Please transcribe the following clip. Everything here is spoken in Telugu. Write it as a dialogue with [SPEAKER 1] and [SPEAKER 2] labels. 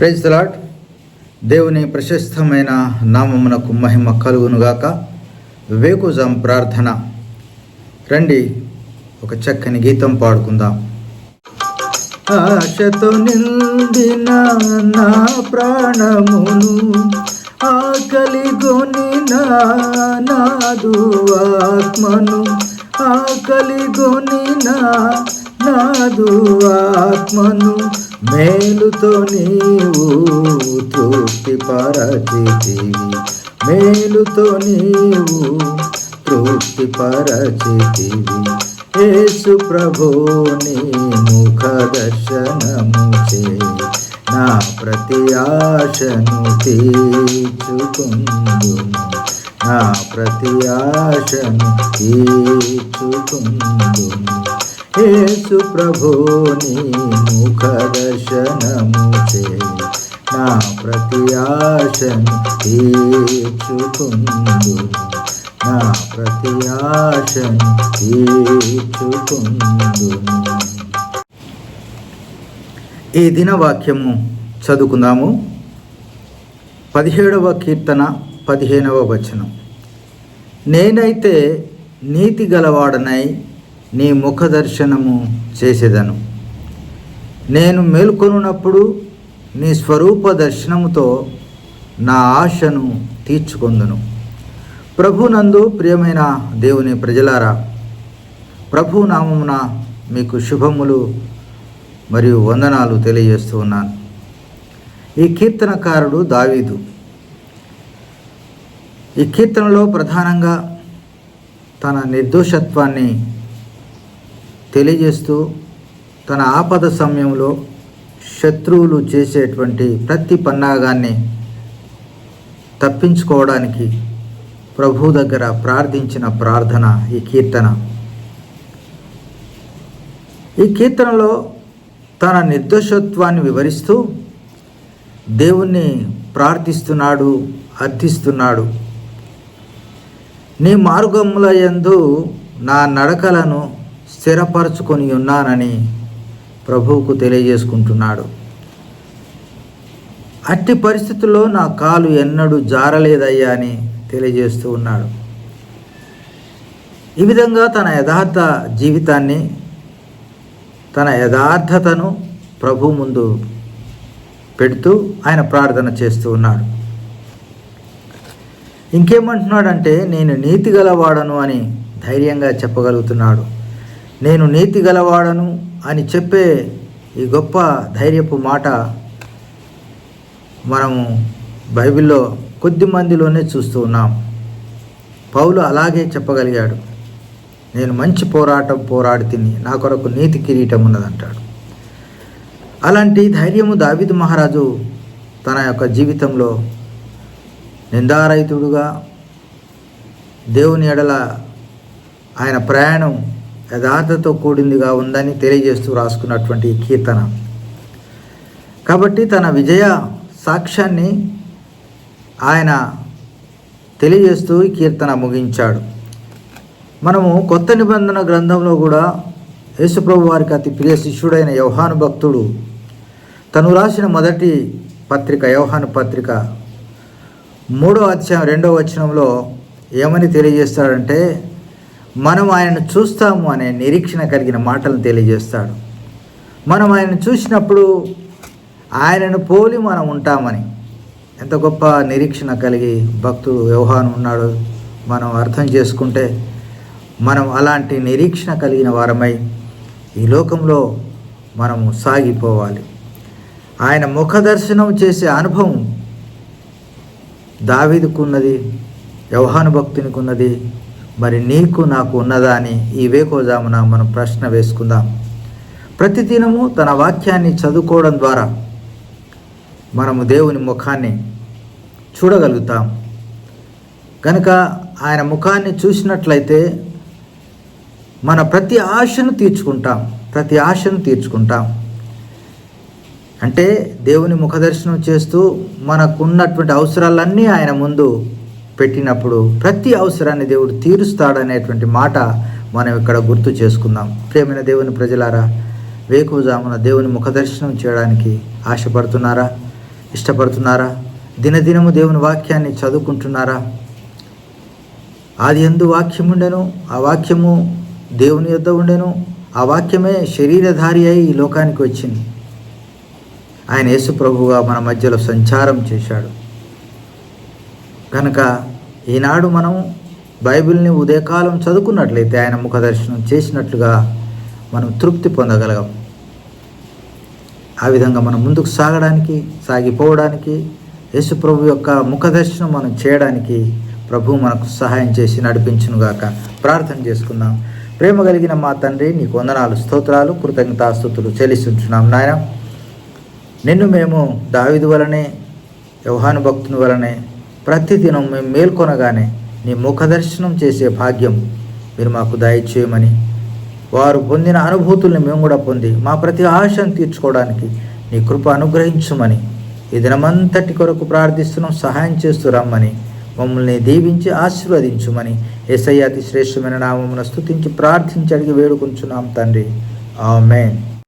[SPEAKER 1] ప్రైజ్ తలాట్ దేవుని ప్రశస్తమైన నామమునకు మహిమ కలుగునుగాక. వేకుజం ప్రార్థన. రండి ఒక చక్కని గీతం పాడుకుందాం. ఆశతో నిండిన నా ప్రాణమును ఆకలి గొనిన నాదు ఆత్మను ఆకలి గొనిన నాదు ఆత్మను మేలుతో నీవు తృప్తి పరచితివి. మేలుతో నీవు తృప్తి పరచితివి. యేసు ప్రభుని ముఖ దర్శనము చే నా ప్రతి ఆశను తీర్చుకుందు నా ప్రతి ఆశను తీర్చుకుందును యేసు ప్రభుని ముఖ దర్శనము చే నా ప్రతి ఆశను తీర్చుకుందు నా ప్రతి ఆశను తీర్చుకుందు ఈ దినవాక్యము చదువుకుందాము. పదిహేడవ కీర్తన పదిహేనవ వచనం. నేనైతే నీతి గలవాడనై నీ ముఖ దర్శనము చేసేదను. నేను మేల్కొనున్నప్పుడు నీ స్వరూప దర్శనముతో నా ఆశను తీర్చుకొందును. ప్రభునందు ప్రియమైన దేవుని ప్రజలారా ప్రభు నామమున మీకు శుభములు మరియు వందనాలు తెలియజేస్తూ ఉన్నాను. ఈ కీర్తనకారుడు దావీదు. ఈ కీర్తనలో ప్రధానంగా తన నిర్దోషత్వాన్ని తెలియజేస్తూ తన ఆపద సమయంలో శత్రువులు చేసేటువంటి ప్రతి పన్నాగాన్ని తప్పించుకోవడానికి ప్రభు దగ్గర ప్రార్థించిన ప్రార్థన ఈ కీర్తన. ఈ కీర్తనలో తన నిర్దోషత్వాన్ని వివరిస్తూ దేవుణ్ణి ప్రార్థిస్తున్నాడు అర్థిస్తున్నాడు. నీ మార్గముల యందు నా నడకలను స్థిరపరచుకొని ఉన్నానని ప్రభువుకు తెలియజేసుకుంటున్నాడు. అట్టి పరిస్థితుల్లో నా కాలు ఎన్నడూ జారలేదయ్యా అని తెలియజేస్తూ ఉన్నాడు. ఈ విధంగా తన యథార్థ జీవితాన్ని తన యథార్థతను ప్రభు ముందు పెడుతూ ఆయన ప్రార్థన చేస్తూ ఉన్నాడు. ఇంకేమంటున్నాడంటే నేను నీతి గలవాడను అని ధైర్యంగా చెప్పగలుగుతున్నాడు. నేను నీతి గలవాడను అని చెప్పే ఈ గొప్ప ధైర్యపు మాట మనము బైబిల్లో కొద్ది మందిలోనే చూస్తూ ఉన్నాం. పౌలు అలాగే చెప్పగలిగాడు. నేను మంచి పోరాటం పోరాడి తిని నా కొరకు నీతి కిరీటం ఉన్నదంటాడు. అలాంటి ధైర్యము దావిద్ మహారాజు తన యొక్క జీవితంలో నిందారహితుడుగా దేవుని ఎడల ఆయన ప్రయాణం యథార్థతో కూడిందిగా ఉందని తెలియజేస్తూ రాసుకున్నటువంటి కీర్తన. కాబట్టి తన విజయ సాక్ష్యాన్ని ఆయన తెలియజేస్తూ ఈ కీర్తన ముగించాడు. మనము కొత్త నిబంధన గ్రంథంలో కూడా యేసుప్రభు వారికి అతి ప్రియ శిష్యుడైన యవహాను భక్తుడు తను రాసిన మొదటి పత్రిక యవహాను పత్రిక మూడో అధ్యాయం రెండో వచనంలో ఏమని తెలియజేస్తాడంటే మనం ఆయనను చూస్తాము అనే నిరీక్షణ కలిగిన మాటలను తెలియజేస్తాడు. మనం ఆయనను చూసినప్పుడు ఆయనను పోలి మనం ఉంటామని ఎంత గొప్ప నిరీక్షణ కలిగి భక్తుడు వ్యవహారం ఉన్నాడు మనం అర్థం చేసుకుంటే మనం అలాంటి నిరీక్షణ కలిగిన వారమై ఈ లోకంలో మనము సాగిపోవాలి. ఆయన ముఖ దర్శనం చేసే అనుభవం దావీదుకున్నది వ్యవహాను భక్తునికి ఉన్నది మరి నీకు నాకు ఉన్నదా అని ఈ వేకోజామున మనం ప్రశ్న వేసుకుందాం. ప్రతిదినము తన వాక్యాన్ని చదువుకోవడం ద్వారా మనము దేవుని ముఖాన్ని చూడగలుగుతాం. కనుక ఆయన ముఖాన్ని చూసినట్లయితే మన ప్రతి ఆశను తీర్చుకుంటాం. ప్రతి ఆశను తీర్చుకుంటాం. అంటే దేవుని ముఖదర్శనం చేస్తూ మనకున్నటువంటి అవసరాలన్నీ ఆయన ముందు పెట్టినప్పుడు ప్రతి అవసరాన్ని దేవుడు తీరుస్తాడనేటువంటి మాట మనం ఇక్కడ గుర్తు చేసుకుందాం. ప్రేమైన దేవుని ప్రజలారా వేకువజామున దేవుని ముఖదర్శనం చేయడానికి ఆశపడుతున్నారా? ఇష్టపడుతున్నారా? దినదినము దేవుని వాక్యాన్ని చదువుకుంటున్నారా? ఆది ఎందు వాక్యం ఉండెను ఆ వాక్యము దేవుని యొద్ద ఉండెను ఆ వాక్యమే శరీరధారి అయి ఈ లోకానికి వచ్చింది. ఆయన యేసు మన మధ్యలో సంచారం చేశాడు. కనుక ఈనాడు మనం బైబిల్ని ఉదయకాలం చదువుకున్నట్లయితే ఆయన ముఖ దర్శనం చేసినట్లుగా మనం తృప్తి పొందగలగం. ఆ విధంగా మనం ముందుకు సాగడానికి సాగిపోవడానికి యేసు ప్రభు యొక్క ముఖ దర్శనం మనం చేయడానికి ప్రభు మనకు సహాయం చేసి నడిపించునుగాక. ప్రార్థన చేసుకుందాం. ప్రేమ కలిగిన మా తండ్రి నీకు వందనాలు స్తోత్రాలు కృతజ్ఞతాస్తుతులు చెల్లిస్తుంటున్నాం నాయన. నిన్ను మేము దావిదు వలనే వ్యవహాను భక్తుని వలనే ప్రతిదినం మేము మేల్కొనగానే నీ ముఖ దర్శనం చేసే భాగ్యం మీరు మాకు దయచేయమని. వారు పొందిన అనుభూతుల్ని మేము కూడా పొంది మా ప్రతి ఆశను తీర్చుకోవడానికి నీ కృప అనుగ్రహించమని. ఈ దినమంతటి కొరకు ప్రార్థిస్తున్నాం సహాయం చేస్తూ రమ్మని. మమ్మల్ని దీవించి ఆశీర్వదించుమని. ఎస్ఐ అతి శ్రేష్టమైన నామమున స్థుతించి ప్రార్థించి అడిగి వేడుకుంటున్నాం తండ్రి. ఆమెన్.